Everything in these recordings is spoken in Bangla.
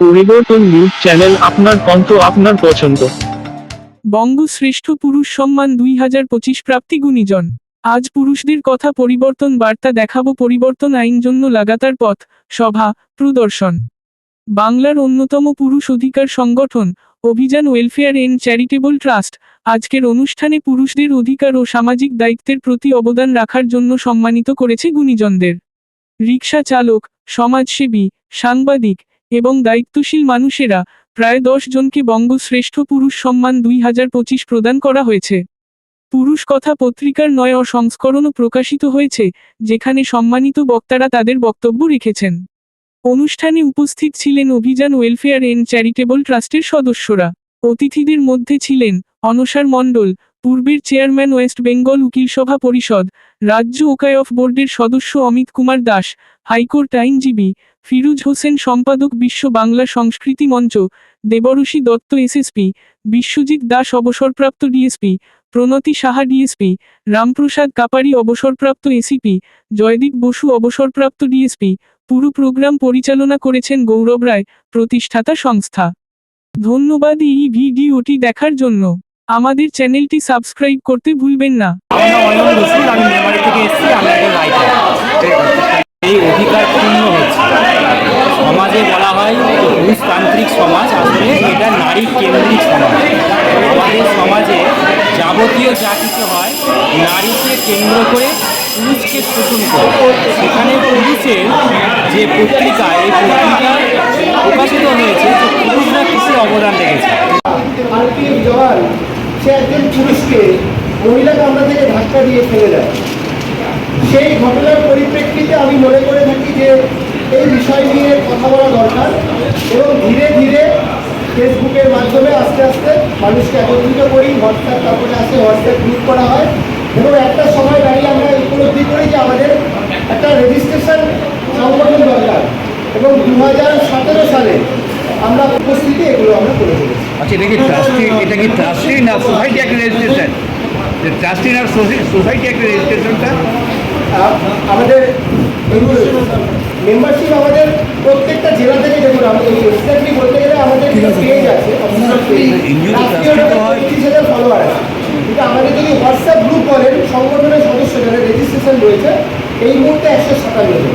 পরিবর্তন নিউজ চ্যানেল আপনার কণ্ঠ আপনার পছন্দ। বঙ্গশ্রেষ্ঠ পুরুষ সম্মান দুই হাজার পঁচিশ প্রাপ্তি গুণীজন। আজ পুরুষদের কথা পরিবর্তন বার্তা দেখাবো পরিবর্তন আইন জন্য লাগাতার পথ, সভা, প্রদর্শন। বাংলার অন্যতম পুরুষ অধিকার সংগঠন, অভিযান ওয়েলফেয়ার এন্ড চ্যারিটেবল ট্রাস্ট আজকের অনুষ্ঠানে পুরুষদের অধিকার ও সামাজিক দায়িত্বের প্রতি অবদান রাখার জন্য সম্মানিত করেছে গুণীজনদের। রিক্সা চালক, সমাজসেবী, সাংবাদিক এবং দায়িত্বশীল মানুষেরা, প্রায় দশ জনকে বঙ্গশ্রেষ্ঠ পুরুষ সম্মান দুই হাজার পঁচিশ প্রদান করা হয়েছে। পুরুষ কথা পত্রিকার নয় সংস্করণও প্রকাশিত হয়েছে, যেখানে সম্মানিত বক্তারা তাদের বক্তব্য রেখেছেন। অনুষ্ঠানে উপস্থিত ছিলেন অভিযান ওয়েলফেয়ার এন্ড চ্যারিটেবল ট্রাস্টের সদস্যরা। অতিথিদের মধ্যে ছিলেন অনসার মণ্ডল পূর্বের চেয়ারম্যান ওয়েস্ট বেঙ্গল উকিল সভা পরিষদ, রাজ্য ওকায়ফ বোর্ডের সদস্য অমিত কুমার দাস, হাইকোর্ট আইনজীবী, ফিরুজ হোসেন সম্পাদক বিশ্ব বাংলা সংস্কৃতি মঞ্চ দেবরশী দত্ত এসএসপি, বিশ্বজিৎ দাস অবসরপ্রাপ্ত ডিএসপি, প্রণতি সাহা ডিএসপি, রামপ্রসাদ কাপারি অবসরপ্রাপ্ত এসিপি, জয়দীপ বসু অবসরপ্রাপ্ত ডিএসপি, পুরো প্রোগ্রাম পরিচালনা করেছেন গৌরব রায়, প্রতিষ্ঠাতা সংস্থা। ধন্যবাদ এই ভিডিওটি দেখার জন্য। আমাদের চ্যানেলটি সাবস্ক্রাইব করতে ভুলবেন না। থেকে এসেছি এই অধিকার পূর্ণ হচ্ছে সমাজে বলা হয় পুরুষতান্ত্রিক সমাজ, আসলে এটা নারী কেন্দ্রিক সমাজ। আমাদের সমাজে যাবতীয় যা কিছু হয়, নারীকে কেন্দ্র করে পুরুষকে শোষণ করে। সেখানে পুরুষের যে পত্রিকা, এই পত্রিকা প্রকাশিত হয়েছে যে পুরুষরা কিছু অবদান রেখেছে? জওয়ান, সে একজন পুরুষকে মহিলা কামরা থেকে ধাক্কা দিয়ে ফেলে দেয়। সেই ঘটনার পরিপ্রেক্ষিতে আমি মনে করে থাকি যে এই বিষয় নিয়ে কথা বলা দরকার এবং ধীরে ধীরে ফেসবুকের মাধ্যমে আস্তে আস্তে মানুষকে একত্রিত করি হোয়াটসঅ্যাপ তারপরে আসে হোয়াটসঅ্যাপ গ্রুপ করা হয়। এবং একটা সময় দাঁড়িয়ে আমরা উপলব্ধি করি যে আমাদের একটা রেজিস্ট্রেশন সংগঠন দরকার এবং দু হাজার সতেরো সালে আমরা উপস্থিতি এগুলো আমরা করে ফেলেছি। আচ্ছা এটা কি ট্রাস্টি এটা কি ট্রাস্টি না সোসাইটি একটা রেজিস্ট্রেশন ট্রাস্টি না সোসাইটি একটা রেজিস্ট্রেশনটা আমাদের মেম্বারশিপ আমাদের প্রত্যেকটা জেলা থেকে দেখুন আমাদের বলতে গেলে আমাদের পেজ আছে। হয়। হাজার ফলোয়ার আছে। কিন্তু আমাদের যদি হোয়াটসঅ্যাপ গ্রুপ বলেন সংগঠনের সদস্য যারা রেজিস্ট্রেশন রয়েছে এই মুহূর্তে একশো সাতান্ন জন।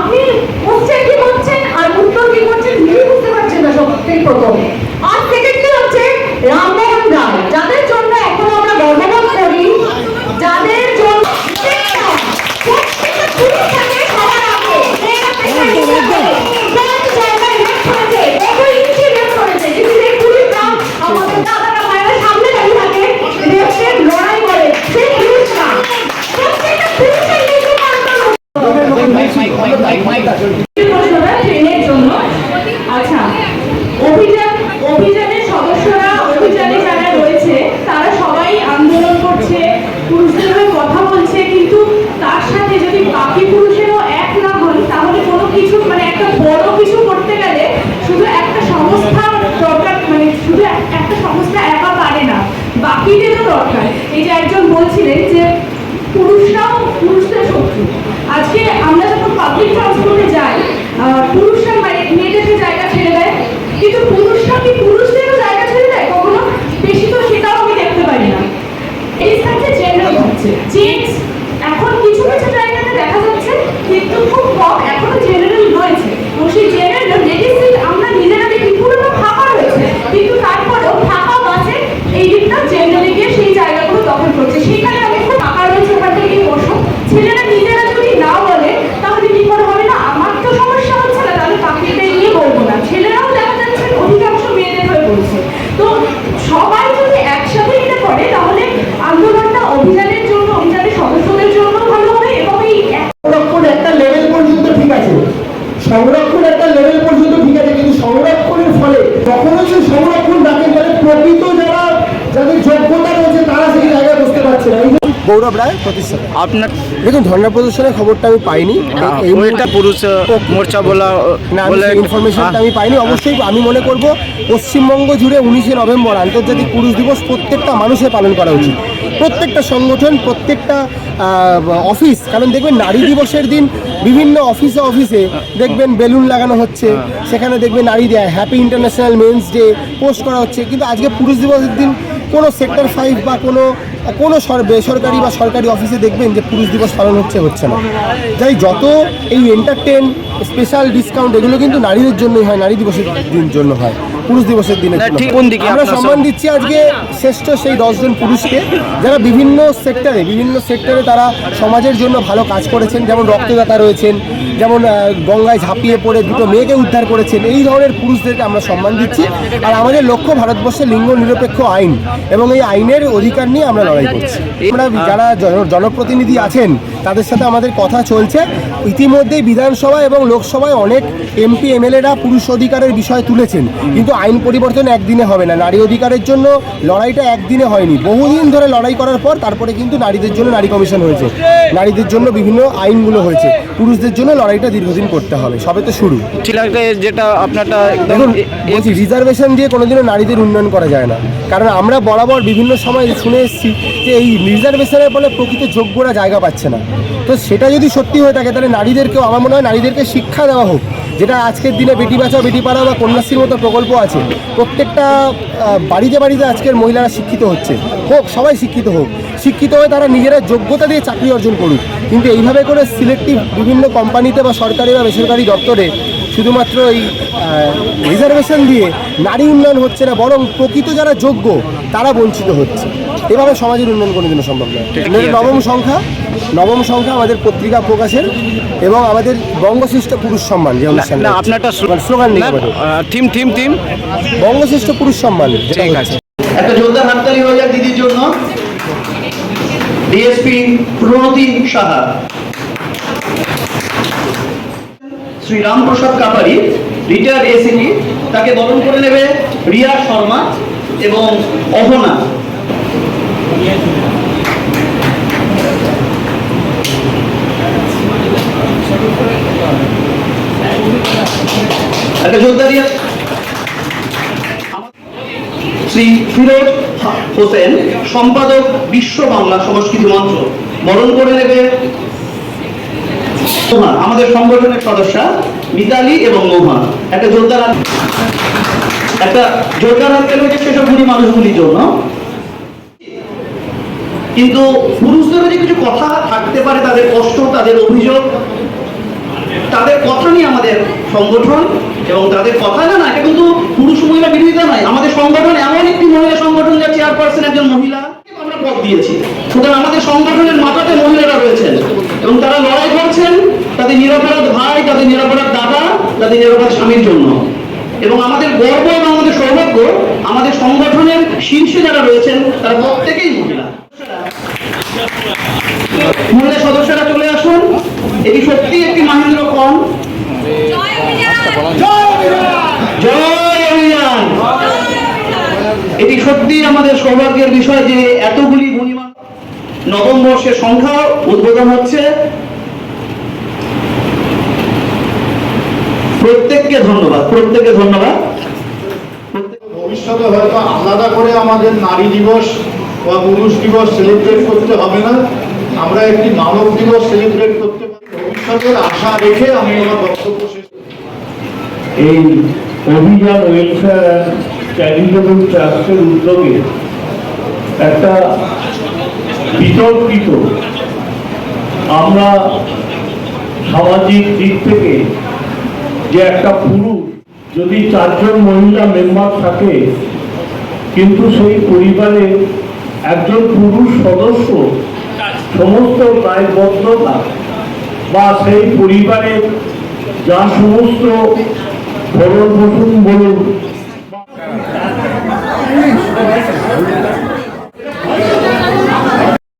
আপনি কোশ্চেন কি করছেন? আর উত্তর কি করছেন? নিজে বুঝতে পারছেন না সব প্রথম আর সেকেন্ড কি হচ্ছে রামমোহন রায় যাদের জন্য এখন আমরা গর্ববোধ করি যাদের জন্য প্রত্যেকটা পুরুষ থাকে সবার আগে মেয়েরা পেশায় ইচ্ছা করে। কত জায়গায় rape করেছে, কত ইঞ্চি rape করেছে। কিন্তু সেই পুরুষরা আমাদের দাদারা মায়েরা সামনে দাঁড়িয়ে থাকে রেপের লড়াই করে সেই পুরুষরা প্রত্যেকটা পুরুষের নিজেকে আন্দোলন প্রশ্নটা করতে গেলে শুধু একটা সংস্থা দরকার মানে শুধু একটা সংস্থা একা পারে না, বাকিদেরও দরকার। এই যে একজন বলছিলেন যে পুরুষরাও পুরুষদের শত্রু। আজকে ठीक সংরক্ষণ একটা লেভেল পর্যন্ত ঠিক আছে কিন্তু সংরক্ষণের ফলে কখনো যে সংরক্ষণ ডাকে ফলে প্রকৃত যারা যাদের যোগ্যতা রয়েছে তারা সেই জায়গায় বসতে পারছে না। গৌরব রায় আপনার দেখুন ধর্ণা প্রদর্শনের খবরটা আমি পাইনি। এটা পুরুষ মোর্চা বলা ইনফরমেশনটা হ্যাঁ। আমি পাইনি। অবশ্যই আমি মনে করব পশ্চিমবঙ্গ জুড়ে উনিশে নভেম্বর আন্তর্জাতিক পুরুষ দিবস প্রত্যেকটা মানুষের পালন করা উচিত। প্রত্যেকটা সংগঠন প্রত্যেকটা অফিস কারণ দেখবেন নারী দিবসের দিন বিভিন্ন অফিসে অফিসে দেখবেন বেলুন লাগানো হচ্ছে। সেখানে দেখবেন নারী happy international men's day post করা হচ্ছে। কিন্তু আজকে পুরুষ দিবসের দিন কোনো সেক্টর ফাইভ বা কোনো কোনো সর- বেসরকারি বা সরকারি অফিসে দেখবেন যে পুরুষ দিবস পালন হচ্ছে হচ্ছে না। তাই যত এই এন্টারটেন স্পেশাল ডিসকাউন্ট এগুলো কিন্তু নারীদের জন্যই হয় নারী দিবসের দিন জন্য হয়। পুরুষ দিবসের দিনের না, জন্য ঠিক। কোন দিকে আমরা সম্মান দিচ্ছি আজকে শ্রেষ্ঠ সেই দশজন পুরুষকে যারা বিভিন্ন সেক্টরে বিভিন্ন সেক্টরে তারা সমাজের জন্য ভালো কাজ করেছেন যেমন রক্তদাতা রয়েছেন যেমন গঙ্গায় ঝাঁপিয়ে পড়ে দুটো মেয়েকে উদ্ধার করেছেন এই ধরনের পুরুষদেরকে আমরা সম্মান দিচ্ছি আর আমাদের লক্ষ্য ভারতবর্ষের লিঙ্গ নিরপেক্ষ আইন এবং এই আইনের অধিকার নিয়ে আমরা লড়াই করছি আমরা যারা জনপ্রতিনিধি আছেন তাদের সাথে আমাদের কথা চলছে। ইতিমধ্যেই বিধানসভা এবং লোকসভায় অনেক এমপি এমএলএরা পুরুষ অধিকারের বিষয় তুলেছেন। কিন্তু আইন পরিবর্তন একদিনে হবে না। নারী অধিকারের জন্য লড়াইটা একদিনে হয়নি। বহুদিন ধরে লড়াই করার পর তারপরে কিন্তু নারীদের জন্য নারী কমিশন হয়েছে। নারীদের জন্য বিভিন্ন আইনগুলো হয়েছে। পুরুষদের জন্য লড়াইটা দীর্ঘদিন করতে হবে। সবে তো শুরু। ঠিক আছে যেটা আপনারটা দেখুন রিজার্ভেশন দিয়ে কোনোদিনও নারীদের উন্নয়ন করা যায় না। কারণ আমরা বরাবর বিভিন্ন সময় শুনে এসেছি যে এই রিজার্ভেশনের ফলে প্রকৃত যোগ্যরা জায়গা পাচ্ছে না। তো সেটা যদি সত্যি হয়ে থাকে, তাহলে নারীদেরকেও আমার মনে হয় নারীদেরকে শিক্ষা দেওয়া হোক। যেটা আজকের দিনে বেটি বাঁচাও বেটি পাড়াও বা কন্যাশ্রীর মতো প্রকল্প আছে, প্রত্যেকটা বাড়িতে বাড়িতে আজকের মহিলারা শিক্ষিত হচ্ছে। হোক, সবাই শিক্ষিত হোক। শিক্ষিত হয়ে তারা নিজেরা যোগ্যতা দিয়ে চাকরি অর্জন করুক। কিন্তু এইভাবে করে সিলেক্টিভ বিভিন্ন কোম্পানিতে বা সরকারি বা বেসরকারি দপ্তরে শুধুমাত্র এই রিজার্ভেশন দিয়ে নারী উন্নয়ন হচ্ছে না বরং প্রকৃত যারা যোগ্য তারা বঞ্চিত হচ্ছে। এভাবে সমাজের উন্নয়ন কোনোদিনও সম্ভব নয়। নবম সংখ্যা নবম সংখ্যা আমাদের পত্রিকা প্রকাশের এবং আমাদের বঙ্গশ্রেষ্ঠ পুরুষ সম্মান যে অনুষ্ঠান না আপনারটা স্লোগান নেই থিম থিম থিম। বঙ্গশ্রেষ্ঠ পুরুষ সম্মান ঠিক আছে। একটা জোরদার হাততালি হয়ে যাক দিদির জন্য। DSP Pranati Saha. Shri Ramprasad Kapari, retired ACP, তাকে বরণ করে নেবে রিয়া শর্মা এবং অহনা। শ্রী ফিরোজ হোসেন, সম্পাদক বিশ্ব বাংলা সংস্কৃতি মঞ্চ, বরণ করে নেবে আমাদের সংগঠনের সদস্যা মিতালি এবং নোহা একটা জোরদার একটা জোরদার হাত পেল সেসব গুণী মানুষগুলির জন্য। কিন্তু পুরুষদেরও যে কিছু কথা থাকতে পারে, তাদের কষ্ট, তাদের অভিযোগ। তাদের কথা নিয়ে আমাদের সংগঠন এবং তাদের কথা না এটা কিন্তু পুরুষ মহিলা বিরোধিতা নয়। আমাদের সংগঠন এমন একটি মহিলা সংগঠন যার চেয়ারপারসন একজন মহিলা। আমরা পদ দিয়েছি। সুতরাং আমাদের সংগঠনের মাথাতে মহিলারা রয়েছেন এবং তারা লড়াই করছেন। তাদের নিরাপরাধ ভাই, তাদের নিরাপরাধ দাদা, তাদের নিরাপরাধ স্বামীর জন্য। এবং আমাদের গর্ব এবং আমাদের সৌভাগ্য, আমাদের সংগঠনের শীর্ষে যারা রয়েছেন, তারা প্রত্যেকেই মহিলা। সদস্যরা চলে আসুন। এটি সত্যি একটি মাহেন্দ্র কম এটি সত্যি আমাদের সৌভাগ্যের বিষয় যে এতগুলি গুণীমান নবম বর্ষের সংখ্যা উদ্বোধন হচ্ছে। প্রত্যেককে ধন্যবাদ প্রত্যেককে ধন্যবাদ। ভবিষ্যতে হয়তো আলাদা করে আমাদের নারী দিবস বা পুরুষ দিবস সেলিব্রেট করতে হবে না। আমরা একটি মানব দিবস সেলিব্রেট করতে পারি। ভবিষ্যতের আশা রেখে আমি আমার বক্তব্য শেষ এই অভিযান ওয়েলফেয়ার অ্যান্ড চ্যারিটেবল ট্রাস্টের উদ্যোগে একটা বিতর্কিত আমরা সামাজিক দিক থেকে যে একটা পুরুষ যদি চারজন মহিলা মেম্বার থাকে, কিন্তু সেই পরিবারে একজন পুরুষ সদস্য সমস্ত দায়বদ্ধতা বা সেই পরিবারে যা সমস্ত ভরণ পোষণ বলুন।